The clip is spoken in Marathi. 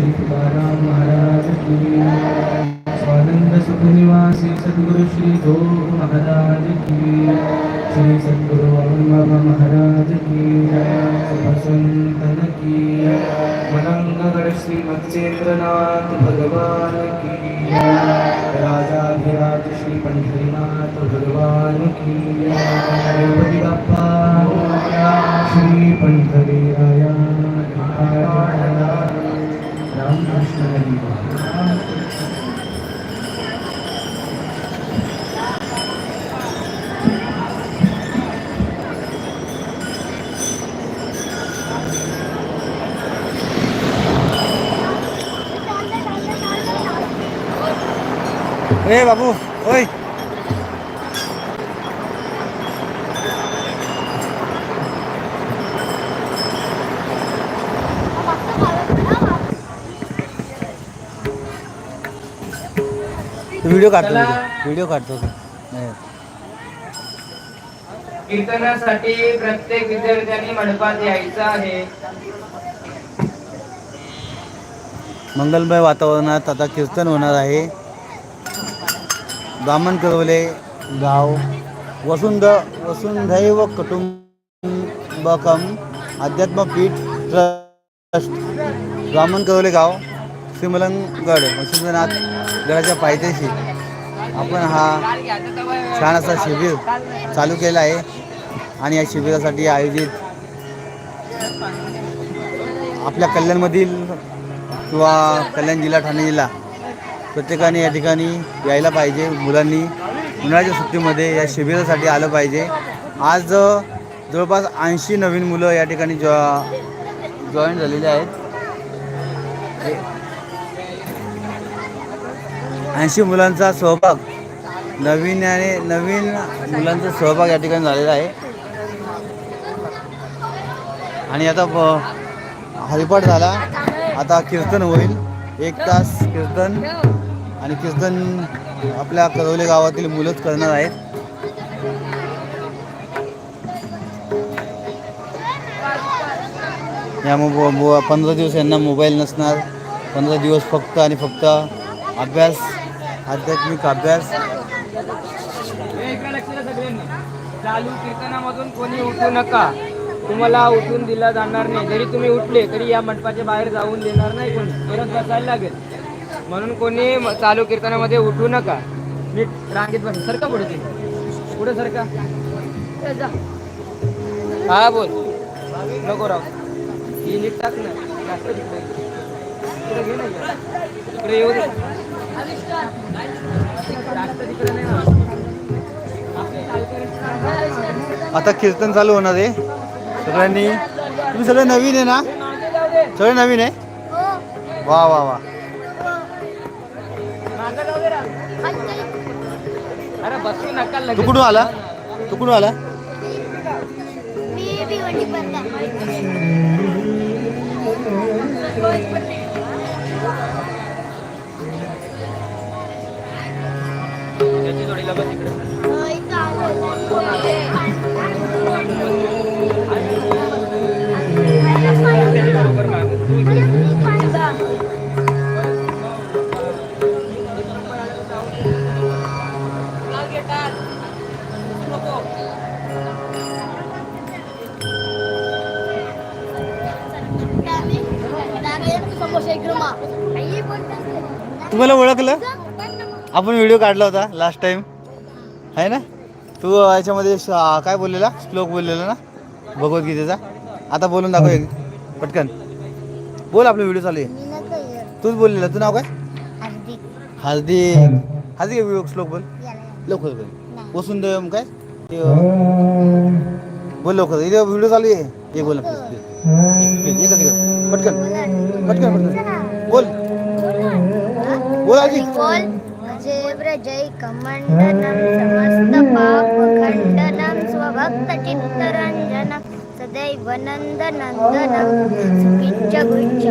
श्री तुकाराम महाराज की स्वानंद सुख निवासी सद्गुरु श्री गो महाराज की श्री सद्गुरु अरुण बाबा महाराज की संतन की मलंगगड श्री मत्स्येंद्रनाथ भगवान की राजाधिराज श्री पंढरीनाथ भगवान की ए बाबू ओय व्हिडिओ काढतो चला. व्हिडिओ काढतो नाही. कीर्तनासाठी प्रत्येक विद्यार्थ्यांनी मंडपात यायचं आहे. मंगलमय वातावरणात आता कीर्तन होणार आहे. ब्राह्मण करवले गाव वसुंध वसुंधैव कुटुंबकम अध्यात्मपीठ ट्रस्ट ब्राह्मण करवले गाव श्रीमलंगड वसुंधनाथ गडाच्या पायथ्याशी. आपण हा छान असा शिबिर चालू केला आहे आणि या शिबिरासाठी आयोजित आपल्या कल्याणमधील किंवा कल्याण जिल्हा ठाणे जिल्हा प्रत्येकाने या ठिकाणी यायला पाहिजे. मुलांनी उन्हाळ्याच्या सुट्टीमध्ये या शिबिरासाठी आलं पाहिजे. आज जवळपास ऐंशी नवीन मुलं या ठिकाणी जॉ जॉईन झालेले आहेत. ऐंशी मुलांचा सहभाग नवीन आणि नवीन मुलांचा सहभाग या ठिकाणी झालेला आहे. आणि आता हरिपाठ झाला. आता कीर्तन होईल. एक तास कीर्तन आणि कीर्तन आपल्या करवले गावातील मुलंच करणार आहेत. या मो- पंधरा दिवस यांना मोबाईल नसणार. पंधरा दिवस फक्त आणि फक्त अभ्यास आध्यात्मिक अभ्यास. चालू कीर्तनामधून कोणी उठू नका. तुम्हाला उठून दिला जाणार नाही. जरी तुम्ही उठले तरी या मंडपाच्या बाहेर जाऊन देणार नाही कोणी. परत बसायला लागेल. म्हणून कोणी चालू कीर्तनामध्ये उठू नका. नीट रांगेत बस. सरका पुढे ते. पुढे सरका. हा बोल. नको राव ही नीट टाक ना. जास्त तिकडे इकडे येऊ दे. जास्त तिकडे नाही ना. आता कीर्तन चालू होणार आहे. सगळ्यांनी तुम्ही सगळे नवीन आहे ना? सगळे नवीन आहे? वा वा वा. अरे बसू नका तू लगेच. कुठून आला? तू कुठून आला? मी भिवंडी बंदा त्याची जोडीला बस इकडे. त्याच्या बरोबर मागे. तू इकडे. समोसा इकडं मा काही बोलतात तुम्हाला ओळखलं? आपण व्हिडिओ काढला होता लास्ट टाइम आहे ना? तू याच्यामध्ये काय बोललेला? श्लोक बोललेला ना? भगवद्गीतेचा. आता बोलून दाखव एक. पटकन. बोल आपला व्हिडिओ चालू आहे. तूच बोललेला. तू नाव काय? हार्दिक. हार्दिक. हार्दिक. व्हिडिओ श्लोक बोल. लवकर बोल. वसुंद काय? ते, बोल लवकर. इथे व्हिडिओ चालू आहे. हे बोल पटकन. पटकन पटकन. बोल. બોલાજી જેવ્ર જય કમંડનમ સમસ્ત પાપ ખંડનમ સ્વભક્ત ચિત્તરંજનમ સદૈવ નંદનંદનમ સુપિચ્છ ગુચ્છ